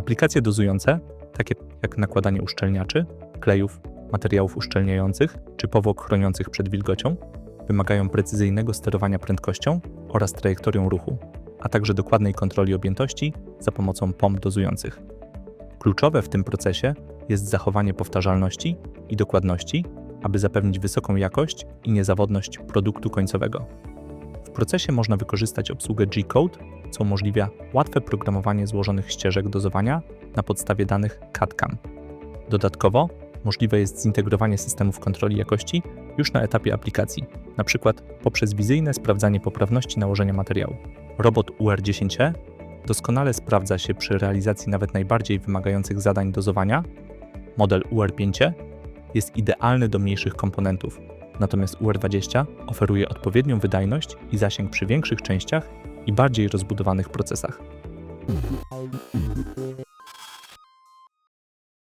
Aplikacje dozujące, takie jak nakładanie uszczelniaczy, klejów, materiałów uszczelniających czy powłok chroniących przed wilgocią, wymagają precyzyjnego sterowania prędkością oraz trajektorią ruchu, a także dokładnej kontroli objętości za pomocą pomp dozujących. Kluczowe w tym procesie jest zachowanie powtarzalności i dokładności, aby zapewnić wysoką jakość i niezawodność produktu końcowego. W procesie można wykorzystać obsługę G-Code, co umożliwia łatwe programowanie złożonych ścieżek dozowania na podstawie danych CAD-CAM. Dodatkowo możliwe jest zintegrowanie systemów kontroli jakości już na etapie aplikacji, np. poprzez wizyjne sprawdzanie poprawności nałożenia materiału. Robot UR10E doskonale sprawdza się przy realizacji nawet najbardziej wymagających zadań dozowania. Model UR5 jest idealny do mniejszych komponentów, natomiast UR20 oferuje odpowiednią wydajność i zasięg przy większych częściach i bardziej rozbudowanych procesach.